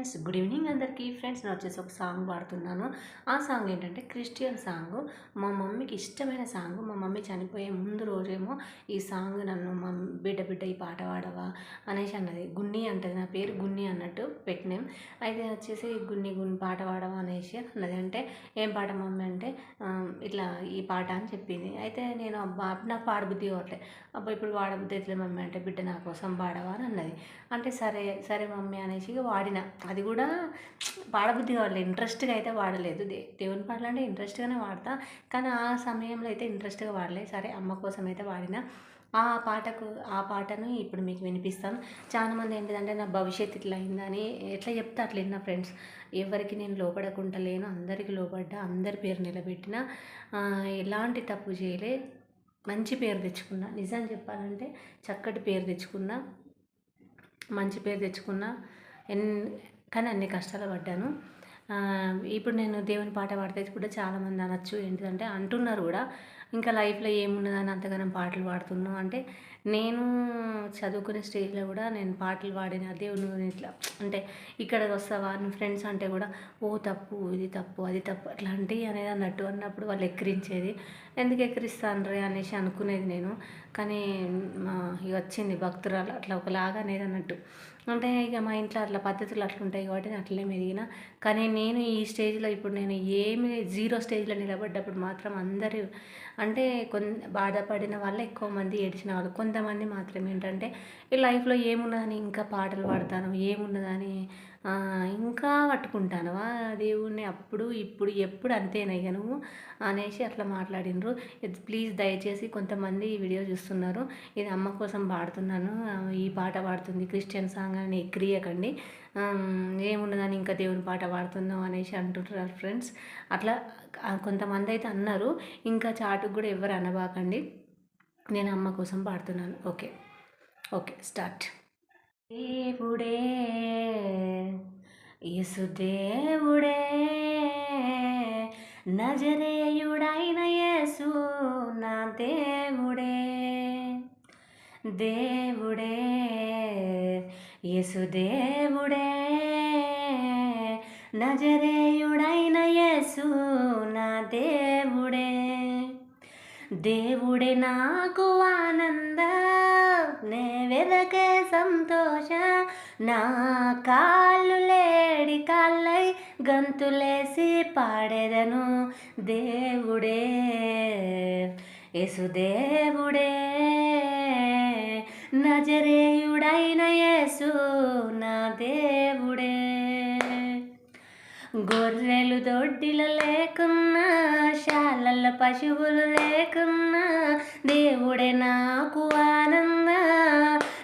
Friends good evening అందరికీ. Friends నేను వచ్చేసి ఒక సాంగ్ పాడుతున్నాను. ఆ సాంగ్ ఏంటంటే క్రిస్టియన్ సాంగ్. మా మమ్మీకి ఇష్టమైన సాంగ్. మా మమ్మీ చనిపోయే ముందు రోజేమో ఈ సాంగ్ నన్ను మా బిడ్డ బిడ్డ ఈ పాట పాడవా అనేసి అన్నది. గున్ని అంటది నా పేరు గున్ని అన్నట్టు పెట్టినాం. అయితే వచ్చేసి గున్ని గున్ని పాట పాడవా అనేసి అన్నది. అంటే ఏం పాట మమ్మీ అంటే ఇట్లా ఈ పాట అని చెప్పింది. అయితే నేను అబ్బా నాకు పాడబుద్ధి ఒకటే. అబ్బా ఇప్పుడు పాడబుద్ధి ఎట్లే మమ్మీ అంటే బిడ్డ నా కోసం పాడవా అని అన్నది. అంటే సరే సరే మమ్మీ అనేసి వాడిన. అది కూడా పాడబుద్ధి కావాలి ఇంట్రెస్ట్గా అయితే వాడలేదు. దే దేవుని పాటలు అంటే ఇంట్రెస్ట్గానే వాడతా. కానీ ఆ సమయంలో అయితే ఇంట్రెస్ట్గా వాడలేదు సరే అమ్మ కోసం అయితే వాడిన. ఆ పాటకు ఆ పాటను ఇప్పుడు మీకు వినిపిస్తాను. చాలామంది ఏంటిదంటే నా భవిష్యత్తు ఇట్లా అయిందని ఎట్లా చెప్తే అట్లా నా ఫ్రెండ్స్. ఎవరికి నేను లోపడకుండా లేను అందరికి లోపడ్డా అందరి పేరు నిలబెట్టిన ఎలాంటి తప్పు చేయలే మంచి పేరు తెచ్చుకున్నా. నిజం చెప్పాలంటే చక్కటి పేరు తెచ్చుకున్నా మంచి పేరు తెచ్చుకున్నా ఎన్ కానీ అన్ని కష్టాలు పడ్డాను. ఇప్పుడు నేను దేవుని పాట పాడితే కూడా చాలామంది అనొచ్చు. ఏంటిదంటే అంటున్నారు కూడా. ఇంకా లైఫ్లో ఏమున్నదని అంతగానం పాటలు పాడుతున్నావు అంటే నేను చదువుకునే స్టేజ్లో కూడా నేను పాటలు పాడిన దేవుని ఇట్లా అంటే ఇక్కడికి వస్తావా? అని ఫ్రెండ్స్ అంటే కూడా ఓ తప్పు ఇది తప్పు అది తప్పు అట్లాంటివి అనేది అన్నట్టు అన్నప్పుడు వాళ్ళు ఎక్కిరించేది. ఎందుకు ఎక్కిరిస్తాను అనేసి అనుకునేది నేను. కానీ మా ఇక వచ్చింది భక్తురాలు అట్లా ఒకలాగా అనేది అన్నట్టు. అంటే ఇక మా ఇంట్లో అట్లా పద్ధతులు అట్లా ఉంటాయి కాబట్టి నేను అట్లే మెదిగిన. కానీ నేను ఈ స్టేజ్లో ఇప్పుడు నేను ఏమి జీరో స్టేజ్లో నిలబడ్డప్పుడు మాత్రం అందరూ అంటే కొన్ని బాధపడిన వాళ్ళే ఎక్కువ మంది ఏడిచిన వాళ్ళు. కొంతమంది మాత్రం ఏంటంటే ఈ లైఫ్లో ఏమున్నదని ఇంకా పాటలు పాడతాను ఏమున్నదని ఇంకా పట్టుకుంటాను. దేవుణ్ణి అప్పుడు ఇప్పుడు ఎప్పుడు అంతేనా ఇక నువ్వు అనేసి అట్లా మాట్లాడినరు. ప్లీజ్ దయచేసి కొంతమంది ఈ వీడియో చూస్తున్నారు. ఇది అమ్మ కోసం పాడుతున్నాను. ఈ పాట పాడుతుంది క్రిస్టియన్ సాంగ్ అని ఎక్కిరియకండి ఏమున్నదని ఇంకా దేవుని పాట పాడుతున్నాం అనేసి అంటుంటారు ఫ్రెండ్స్. అట్లా కొంతమంది అయితే అన్నారు. ఇంకా చాటుకు కూడా ఎవరు అనబాకండి. నేను అమ్మ కోసం పాడుతున్నాను. ఓకే. Okay start. దేవుడే యేసుదేవుడే నజరేయుడైన యేసు నా దేవుడే. దేవుడే యేసుదేవుడే నజరేయుడైన యేసు నా దేవుడే. దేవుడే నాకు ఆనంద నే వెదకే సంతోష. నా కాళ్ళు లేడి కాళ్ళై గంతులేసి పాడేదను దేవుడే. యేసుదేవుడే నజరేయుడైన యేసు నా దేవుడే. గొర్రెలు దొడ్డిల లేకున్నా శాలల పశువులు లేకున్నా దేవుడే నాకు ఆనంద.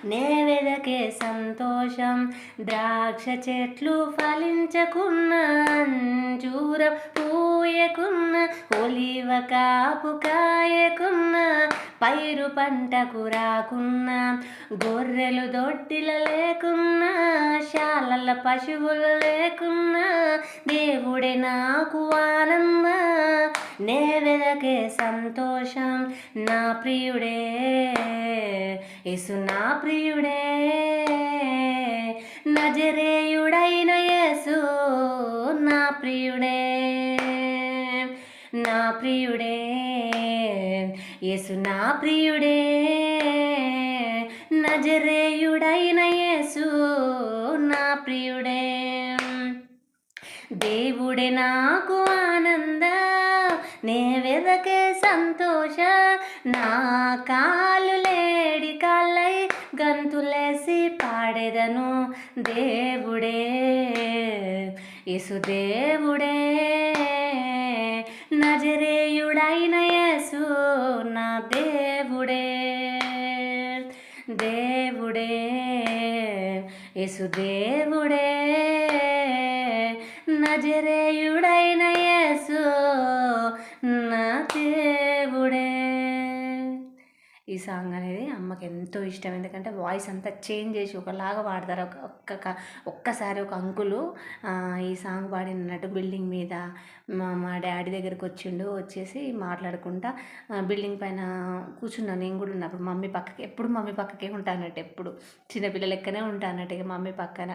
నే వెదకే సంతోషం ద్రాక్ష చెట్లు ఫలించకున్నా అంజూరం పూయకున్న ఒలివ కాపు కాయకున్నా పైరు పంటకు రాకున్నా గొర్రెలు దొడ్డిల లేకున్నా శాలల పశువులు లేకున్నా దేవుడే నాకు ఆనంద నే వెదకే సంతోషం నా ప్రియుడే యేసు నా ప్రియుడే. నజరేయుడైన యేసు నా ప్రియుడే నా ప్రియుడే. యేసు నా ప్రియుడే నజరేయుడైన యేసు నా ప్రియుడే. దేవుడే నాకు ఆనంద నే వెదకే సంతోష నా కాలు లేడి కాళ్ళై గంతులేసి పాడేదను దేవుడే. యేసు దేవుడే ప్రియుడైన యేసు నా దేవుడే. దేవుడే. యేసు దేవుడే. నజరేయుడైన ఈ సాంగ్ అనేది అమ్మకి ఎంతో ఇష్టం. ఎందుకంటే వాయిస్ అంతా చేంజ్ చేసి ఒకలాగా పాడతారు. ఒక ఒక్క ఒక్కసారి ఒక అంకులు ఈ సాంగ్ పాడినట్టు బిల్డింగ్ మీద మా మా డాడీ దగ్గరికి వచ్చిండు. వచ్చేసి మాట్లాడుకుంటా బిల్డింగ్ పైన కూర్చున్నాను నేను కూడా ఉన్నప్పుడు మమ్మీ పక్కకి ఎప్పుడు మమ్మీ పక్కకే ఉంటానట్టు ఎప్పుడు. చిన్నపిల్ల లెక్కనే ఉంటానట్టు ఇక మమ్మీ పక్కన.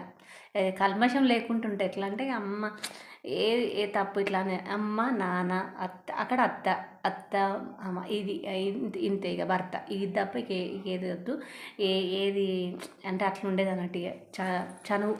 కల్మషం లేకుంటుంటే ఎట్లా అంటే అమ్మ ఏ ఏ తప్పు ఇట్లా అమ్మ నాన్న అత్త అక్కడ అత్త అత్త అమ్మ ఇది ఇంత- ఇంతే ఇక భర్త. ఇది తప్ప ఇక ఏది వద్దు. ఏ ఏది అంటే అట్లా ఉండేది అన్నట్టు ఇక. చ చనువు.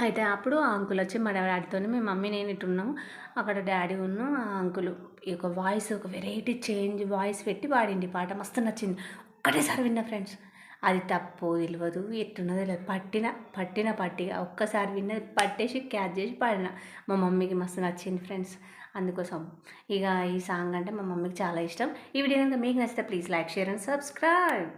అయితే అప్పుడు ఆ అంకుల్ వచ్చి మా డాడీతో మీ మమ్మీ నేను ఇటు ఉన్నాము. అక్కడ డాడీ ఉన్న ఆ అంకుల్ ఈ యొక్క వాయిస్ ఒక వెరైటీ చేంజ్ వాయిస్ పెట్టి పాడిండి పాట. మస్తు నచ్చింది. ఒక్కటేసారి విన్నా ఫ్రెండ్స్ అది తప్పు తెలియదు ఎట్టున్నదో తెలియదు పట్టిన పట్టిన పట్టిగా ఒక్కసారి విన్నది పట్టేసి క్యాచ్ చేసి పాడిన. మా మమ్మీకి మస్తు నచ్చింది ఫ్రెండ్స్. అందుకోసం ఇక ఈ సాంగ్ అంటే మా మమ్మీకి చాలా ఇష్టం. ఈ వీడియో కనుక మీకు నచ్చితే please like share and subscribe.